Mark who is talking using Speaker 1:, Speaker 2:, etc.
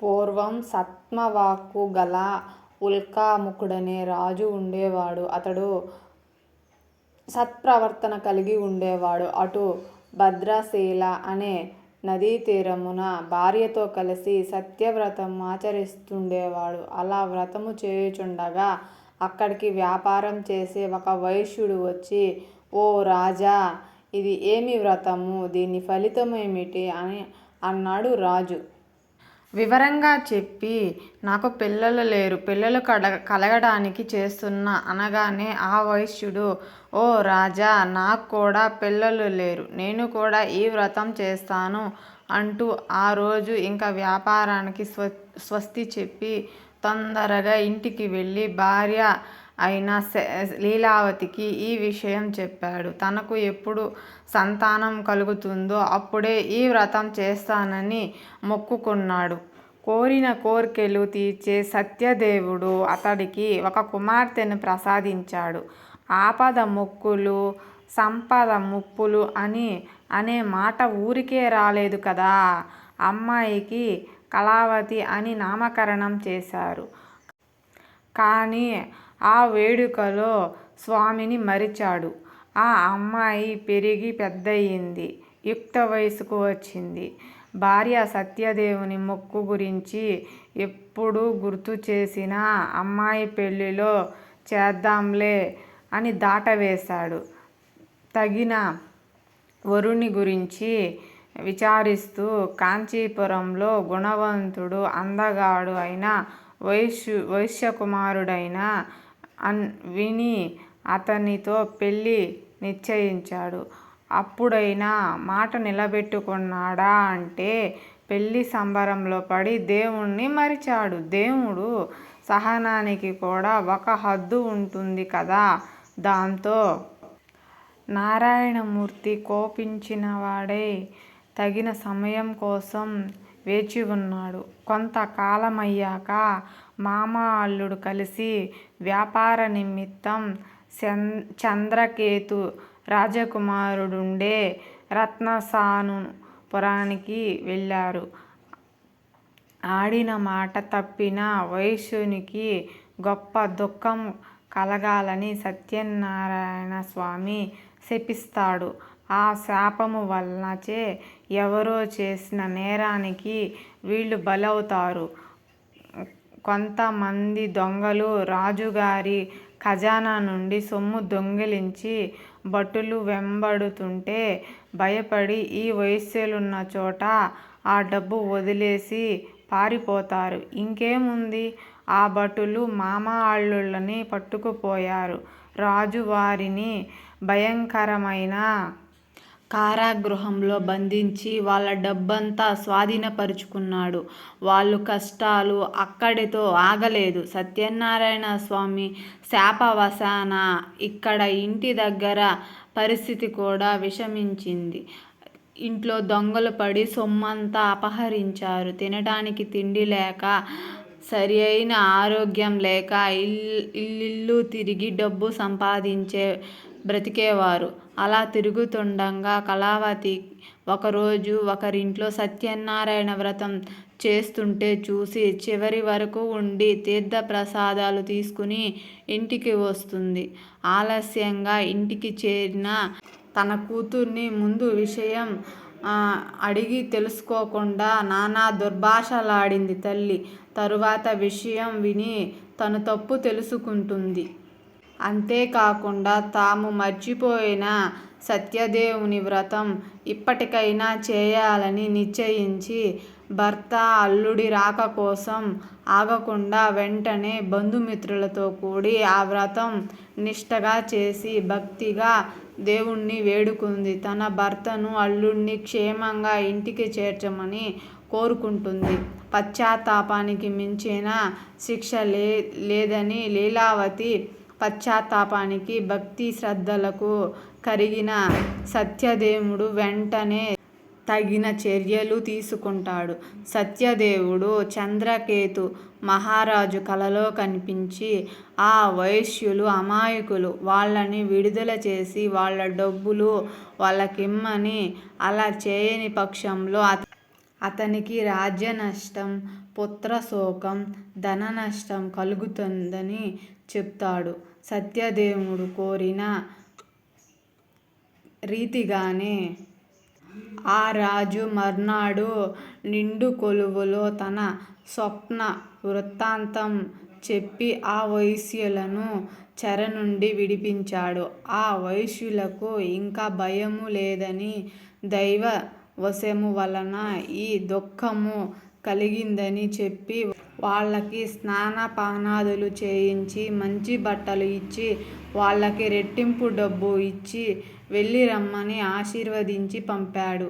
Speaker 1: పూర్వం సత్మవాక్కు గల ఉల్కాముకుడనే రాజు ఉండేవాడు. అతడు సత్ప్రవర్తన కలిగి ఉండేవాడు. అటు భద్రాశీల అనే నదీ తీరమున భార్యతో కలిసి సత్యవ్రతం ఆచరిస్తుండేవాడు. అలా వ్రతము చేయుచుండగా అక్కడికి వ్యాపారం చేసే ఒక వైశ్యుడు వచ్చి ఓ రాజా! ఇది ఏమి వ్రతము? దీని ఫలితం ఏమిటి అని అన్నాడు రాజు. వివరంగా చెప్పి నాకు పిల్లలు లేరు. పిల్లలు కలగడానికి చేస్తున్న అనగానే ఆ వైశ్యుడు ఓ రాజా! నాకు కూడా పిల్లలు లేరు. నేను కూడా ఈ వ్రతం చేస్తాను అంటూ ఆ రోజు ఇంకా వ్యాపారానికి స్వ స్వస్తి చెప్పి తొందరగా ఇంటికి వెళ్ళి భార్య అయిన లీలావతికి ఈ విషయం చెప్పాడు. తనకు ఎప్పుడు సంతానం కలుగుతుందో అప్పుడే ఈ వ్రతం చేస్తానని మొక్కుకున్నాడు. కోరిన కోర్కెలు తీర్చే సత్యదేవుడు అతడికి ఒక కుమార్తెను ప్రసాదించాడు. ఆపద మొక్కులు, సంపద ముప్పులు అని అనే మాట ఊరికే రాలేదు కదా! అమ్మాయికి కళావతి అని నామకరణం చేశారు. కానీ ఆ వేడుకలో స్వామిని మరిచాడు. ఆ అమ్మాయి పెరిగి పెద్దయింది. యుక్త వయసుకు వచ్చింది. భార్య సత్యదేవుని మొక్కు గురించి ఎప్పుడు గుర్తు చేసినా అమ్మాయి పెళ్ళిలో చేద్దాంలే అని దాటవేశాడు. తగిన వరుని గురించి విచారిస్తూ కాంచీపురంలో గుణవంతుడు, అందగాడు అయిన వైశ్యకుమారుడని విని అతనితో పెళ్ళి నిశ్చయించాడు. అప్పుడైనా మాట నిలబెట్టుకున్నాడా అంటే పెళ్ళి సంబరంలో పడి దేవుణ్ణి మరిచాడు. దేవుడు సహనానికి కూడా ఒక హద్దు ఉంటుంది కదా! దాంతో నారాయణమూర్తి కోపించినవాడై తగిన సమయం కోసం వేచివున్నాడు. కొంత కాలమయ్యాక మామ అల్లుడు కలిసి వ్యాపార నిమిత్తం చంద్రకేతు రాజకుమారుడుండే రత్నసానుపురానికి వెళ్ళారు. ఆడిన మాట తప్పిన వైశ్యునికి గొప్ప దుఃఖం కలగాలని సత్యనారాయణ స్వామి శపిస్తాడు. ఆ శాపము వల్లచే ఎవరో చేసిన నేరానికి వీళ్ళు బలవుతారు. కొంతమంది దొంగలు రాజుగారి ఖజానా నుండి సొమ్ము దొంగిలించి భటులు వెంబడుతుంటే భయపడి ఈ వయస్సులున్న చోట ఆ డబ్బు వదిలేసి పారిపోతారు. ఇంకేముంది? ఆ భటులు మామ అల్లుళ్ళని పట్టుకుపోయారు. రాజు వారిని భయంకరమైన కారాగృహంలో బంధించి వాళ్ళ డబ్బంతా స్వాధీనపరుచుకున్నాడు వాళ్ళ కష్టాలు అక్కడితో ఆగలేదు. సత్యనారాయణ స్వామి శాపవశాన ఇక్కడ ఇంటి దగ్గర పరిస్థితి కూడా విషమించింది. ఇంట్లో దొంగలు పడి సొమ్మంతా అపహరించారు. తినడానికి తిండి లేక సరి అయిన ఆరోగ్యం లేక ఇల్లిల్లు తిరిగి డబ్బు సంపాదించే బ్రతికేవారు. అలా తిరుగుతుండగా కళావతి ఒకరోజు ఒకరింట్లో సత్యనారాయణ వ్రతం చేస్తుంటే చూసి చివరి వరకు ఉండి తీర్థప్రసాదాలు తీసుకుని ఇంటికి వస్తుంది. ఆలస్యంగా ఇంటికి చేరిన తన కూతుర్ని ముందు విషయం అడిగి తెలుసుకోకుండా నానా దుర్భాషలాడింది తల్లి. తరువాత విషయం విని తను తప్పు తెలుసుకుంటుంది. అంతేకాకుండా తాము మర్చిపోయిన సత్యదేవుని వ్రతం ఇప్పటికైనా చేయాలని నిశ్చయించి భర్త అల్లుడి రాక కోసం ఆగకుండా వెంటనే బంధుమిత్రులతో కూడి ఆ వ్రతం నిష్టగా చేసి భక్తిగా దేవుణ్ణి వేడుకుంది. తన భర్తను, అల్లుడిని క్షేమంగా ఇంటికి చేర్చమని కోరుకుంటుంది. పశ్చాత్తాపానికి మించిన శిక్ష లే లేదని లీలావతి పశ్చాత్తాపానికి, భక్తి శ్రద్ధలకు కరిగిన సత్యదేవుడు వెంటనే తగిన చర్యలు తీసుకుంటాడు. సత్యదేవుడు చంద్రకేతు మహారాజు కలలో కనిపించి ఆ వైశ్యులు అమాయకులు. వాళ్ళని విడుదల చేసి వాళ్ళ డబ్బులు వాళ్ళకిమ్మని, అలా చేయని పక్షంలో అతనికి రాజ్య నష్టం, పుత్రశోకం, ధన నష్టం కలుగుతుందని చెప్తాడు. సత్యదేవుడు కోరిన రీతిగానే ఆ రాజు మర్నాడు నిండు కొలువులో తన స్వప్న వృత్తాంతం చెప్పి ఆ వైశ్యులను చెర నుండి విడిపించాడు. ఆ వైశ్యులకు ఇంకా భయము లేదని, దైవ వశము వలన ఈ దుఃఖము కలిగిందని చెప్పి వాళ్ళకి స్నానపానాదులు చేయించి, మంచి బట్టలు ఇచ్చి, వాళ్ళకి రెట్టింపు డబ్బు ఇచ్చి వెళ్ళి రమ్మని ఆశీర్వదించి పంపాడు.